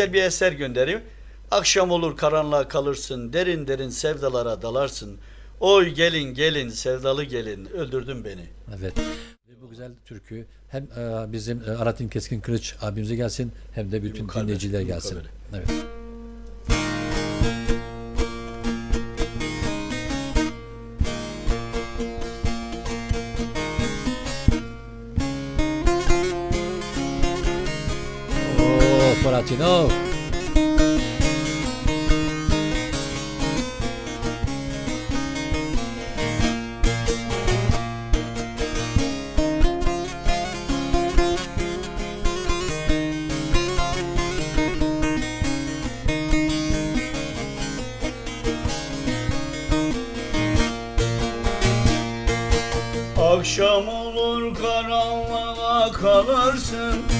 Güzel bir eser göndereyim. Akşam olur karanlığa kalırsın, derin derin sevdalara dalarsın. Oy gelin gelin sevdalı gelin öldürdün beni. Evet. Ve bu güzel türkü hem e, bizim e, Aratin Keskin Kılıç abimize gelsin hem de bütün dinleyiciler gelsin. Evet. Paratino. Akşam olur karanlığa kalırsın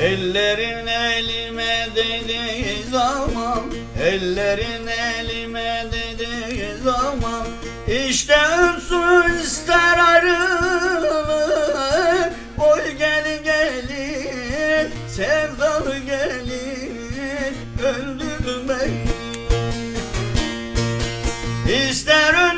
Ellerin elime dediği zaman Ellerin elime dediği zaman İşte öpsün ister ayrılık Oy gelin gelin sevdalı gelin Öldürdün beni İster ölüm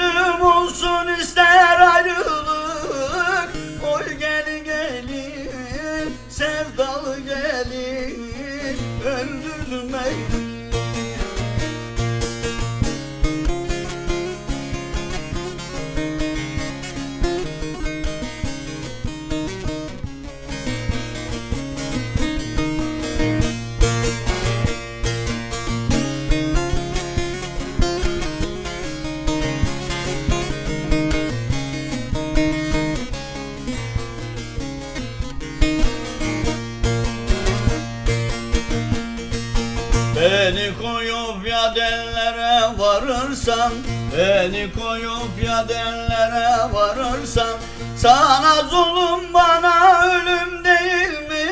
Beni koyup ya dellere varırsan Beni koyup ya dellere varırsan Sana zulüm bana ölüm değil mi?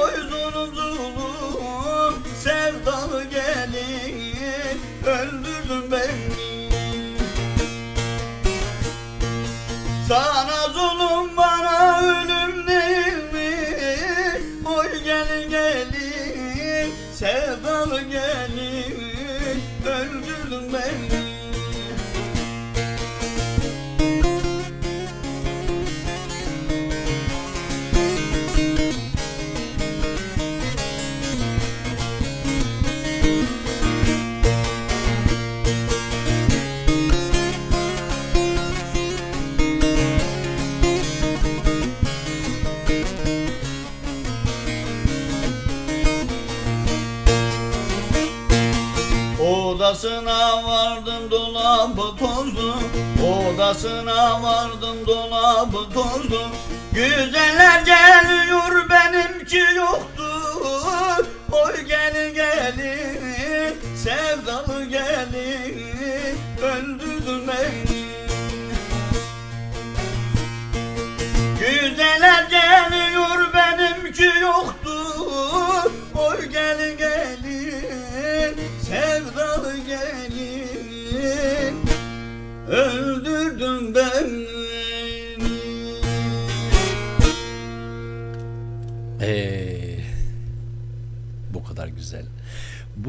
Oy zulüm zulüm sevdalı gelin Öldürdün beni Odasına vardım dolabı tozlu Odasına vardım dolabı tozlu Güzeller geliyor benimki yoktu. Oy gelin gelin sevdalı gelin Öldürdün Bruxelles.